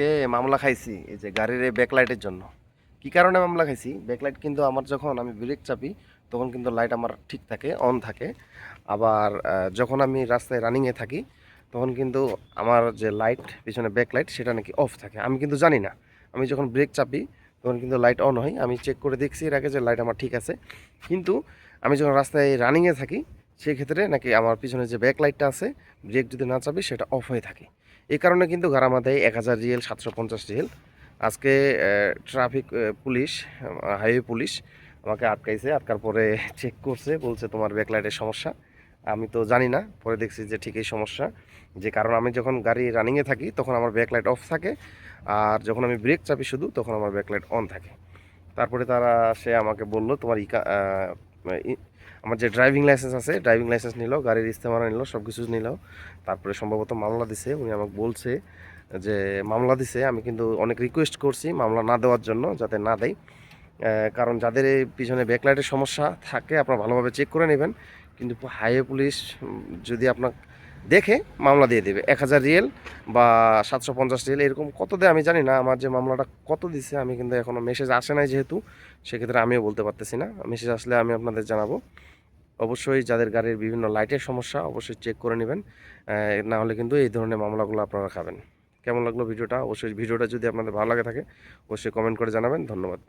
আজকে মামলা খাইছি, এই যে গাড়ির এই ব্যাকলাইটের জন্য। কি কারণে মামলা খাইছি? ব্যাকলাইট কিন্তু আমার যখন আমি ব্রেক চাপি, তখন কিন্তু লাইট আমার ঠিক থাকে অন থাকে। আবার যখন আমি রাস্তায় রানিংয়ে থাকি, তখন কিন্তু আমার যে লাইট পিছনে ব্যাকলাইট সেটা নাকি অফ থাকে। আমি কিন্তু জানি না। আমি যখন ব্রেক চাপি, তখন কিন্তু লাইট অন হয়। আমি চেক করে দেখছি এর আগে যে লাইট আমার ঠিক আছে। কিন্তু আমি যখন রাস্তায় রানিংয়ে থাকি, সেক্ষেত্রে নাকি আমার পিছনে যে ব্যাকলাইটটা আছে ব্রেক যদি না চাপি, সেটা অফ হয়ে থাকে। এই কারণে কিন্তু গারামা দেয় এক হাজার রিয়েল, সাতশো পঞ্চাশ রিয়েল। আজকে ট্রাফিক পুলিশ, হাইওয়ে পুলিশ আমাকে আটকাইছে, আটকার পরে চেক করছে, বলছে তোমার ব্যাকলাইটের সমস্যা। আমি তো জানি না, পরে দেখছি যে ঠিকই সমস্যা। যে কারণ আমি যখন গাড়ি রানিংয়ে থাকি, তখন আমার ব্যাকলাইট অফ থাকে। আর যখন আমি ব্রেক চাপি শুধু, তখন আমার ব্যাকলাইট অন থাকে। তারপরে তারা, সে আমাকে বলল, তোমার ইকা আমার যে ড্রাইভিং লাইসেন্স আছে ড্রাইভিং লাইসেন্স নিল, গাড়ির ইস্তেমারা নিল সব কিছু নিল। তারপরে সম্ভবত মামলা দিছে, উনি আমাকে বলছে যে, মামলা দিছে, আমি কিন্তু অনেক রিকোয়েস্ট করছি মামলা না দেওয়ার জন্য, যাতে না দেয় কারণ যাদের পিছনে ব্যাকলাইটের সমস্যা থাকে, আপনারা ভালোভাবে চেক করে নেবেন। কিন্তু হাইওয়ে পুলিশ যদি আপনার দেখে, মামলা দিয়ে দেবে। এক হাজার রিয়েল বা সাতশো পঞ্চাশ রিয়েল, এরকম কত দেয় আমি জানি না। আমার যে মামলাটা কত দিছে, আমি কিন্তু এখনও মেসেজ আসে নাই যেহেতু। সেক্ষেত্রে আমিও বলতে পারতেছি না। মেসেজ আসলে আমি আপনাদের জানাব। অবশ্যই যাদের গাড়ির বিভিন্ন লাইটের সমস্যা অবশ্যই চেক করে নেবেন। না হলে কিন্তু এই ধরনের মামলাগুলো আপনারা খাবেন। কেমন লাগল ভিডিওটা? অবশ্যই ভিডিওটা যদি আপনাদের ভালো লাগে থাকে, অবশ্যই কমেন্ট করে জানাবেন। ধন্যবাদ।